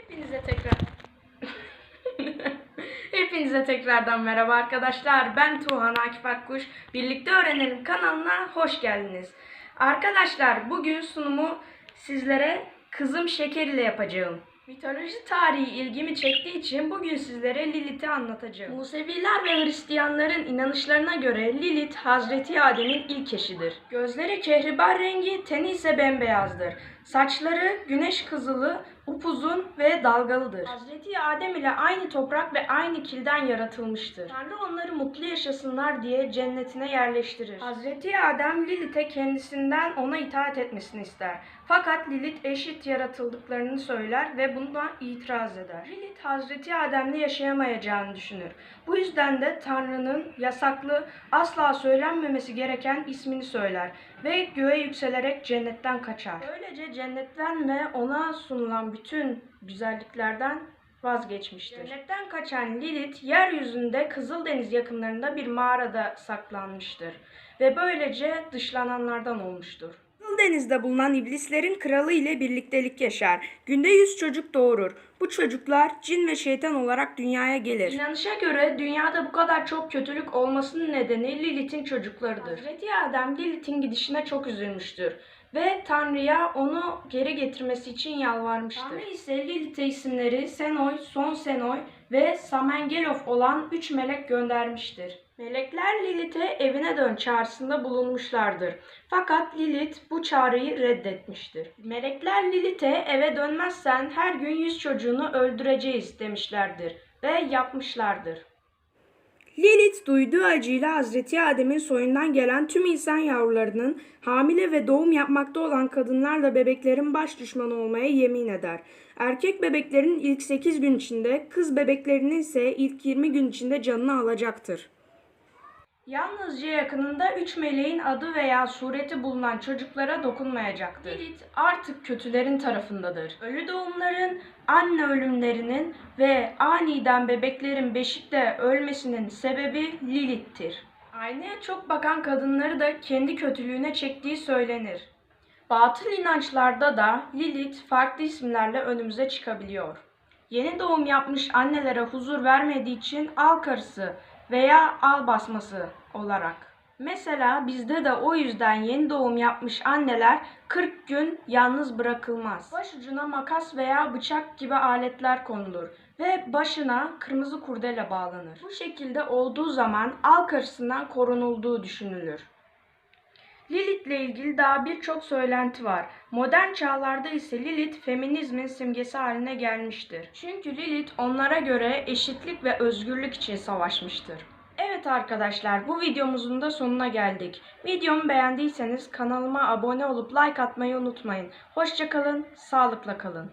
Hepinize tekrar Hepinize tekrardan merhaba arkadaşlar. Ben Tuğhan Akif Akkuş. Birlikte Öğrenelim kanalına hoş geldiniz. Arkadaşlar bugün sunumu sizlere Kızım Şeker ile yapacağım. Mitoloji tarihi ilgimi çektiği için bugün sizlere Lilith'i anlatacağım. Museviler ve Hristiyanların inanışlarına göre Lilith Hazreti Adem'in ilk eşidir. Gözleri kehribar rengi, teni ise bembeyazdır. Saçları güneş kızılı, upuzun ve dalgalıdır. Hazreti Adem ile aynı toprak ve aynı kilden yaratılmıştır. Tanrı onları mutlu yaşasınlar diye cennetine yerleştirir. Hazreti Adem Lilith'e kendisinden ona itaat etmesini ister. Fakat Lilith eşit yaratıldıklarını söyler ve buna itiraz eder. Lilith Hazreti Adem'le yaşayamayacağını düşünür. Bu yüzden de Tanrı'nın yasaklı, asla söylenmemesi gereken ismini söyler ve göğe yükselerek cennetten kaçar. Böylece cennetten ve ona sunulan bütün güzelliklerden vazgeçmiştir. Cennetten kaçan Lilith yeryüzünde Kızıldeniz yakınlarında bir mağarada saklanmıştır ve böylece dışlananlardan olmuştur. Kızıldeniz'de bulunan iblislerin kralı ile birliktelik yaşar. Günde yüz çocuk doğurur. Bu çocuklar cin ve şeytan olarak dünyaya gelir. İnanışa göre dünyada bu kadar çok kötülük olmasının nedeni Lilith'in çocuklarıdır. Hazreti Adem Lilith'in gidişine çok üzülmüştür ve Tanrı'ya onu geri getirmesi için yalvarmıştır. Tanrı ise Lilith'e isimleri Senoy, Son Senoy ve Samengelof olan üç melek göndermiştir. Melekler Lilith'e evine dön çağrısında bulunmuşlardır. Fakat Lilith bu çağrıyı reddetmiştir. Melekler Lilith'e eve dönmezsen her gün yüz çocuğunu öldüreceğiz demişlerdir ve yapmışlardır. Lilith duyduğu acıyla Hazreti Adem'in soyundan gelen tüm insan yavrularının hamile ve doğum yapmakta olan kadınlarla bebeklerin baş düşmanı olmaya yemin eder. Erkek bebeklerin ilk 8 gün içinde, kız bebeklerinin ise ilk 20 gün içinde canını alacaktır. Yalnızca yakınında üç meleğin adı veya sureti bulunan çocuklara dokunmayacaktır. Lilith artık kötülerin tarafındadır. Ölü doğumların, anne ölümlerinin ve aniden bebeklerin beşikte ölmesinin sebebi Lilith'tir. Aynaya çok bakan kadınları da kendi kötülüğüne çektiği söylenir. Batıl inançlarda da Lilith farklı isimlerle önümüze çıkabiliyor. Yeni doğum yapmış annelere huzur vermediği için al karısı veya al basması olarak. Mesela bizde de o yüzden yeni doğum yapmış anneler 40 gün yalnız bırakılmaz. Başucuna makas veya bıçak gibi aletler konulur ve başına kırmızı kurdele bağlanır. Bu şekilde olduğu zaman al karısından korunulduğu düşünülür. Lilith ile ilgili daha birçok söylenti var. Modern çağlarda ise Lilith feminizmin simgesi haline gelmiştir. Çünkü Lilith onlara göre eşitlik ve özgürlük için savaşmıştır. Evet arkadaşlar bu videomuzun da sonuna geldik. Videomu beğendiyseniz kanalıma abone olup like atmayı unutmayın. Hoşçakalın, sağlıkla kalın.